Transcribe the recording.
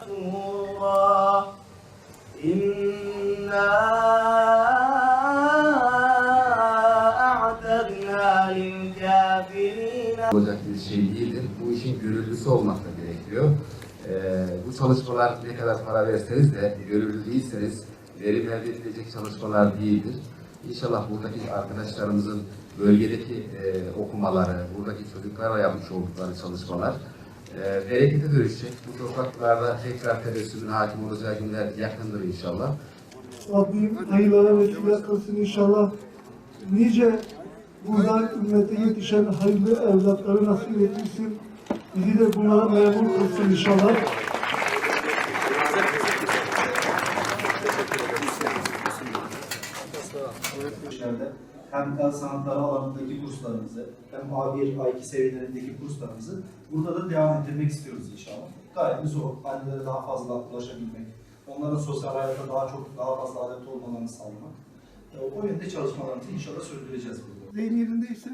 Allah inna olacak bir şey değildir. Bu işin gönüllüsü olmak gerekiyor. Ee, bu çalışmalar ne kadar para verseniz de gönüllü verim elde edilecek çalışmalar değildir. İnşallah buradaki arkadaşlarımızın bölgedeki e, okumaları, buradaki çocuklarla yapmış oldukları çalışmalar e, berekete dönüşecek. Bu topraklarda tekrar tebessümün hakim olacağı günler yakındır inşallah. Rabbim hayırlara vesile kılsın inşallah. Nice buradan ümmete yetişen hayırlı evlatları nasip etmişsin. Bizi de bunlara memur kılsın inşallah. Hem el sanatları alanındaki kurslarımızı hem A1, A2 seviyelerindeki kurslarımızı burada da devam ettirmek istiyoruz inşallah. Gayemiz o. Annelere daha fazla ulaşabilmek, onların sosyal hayatta daha çok, daha fazla adapte olmalarını sağlamak. E, O yönde çalışmalarımızı inşallah sürdüreceğiz burada. Deyim yerindeyse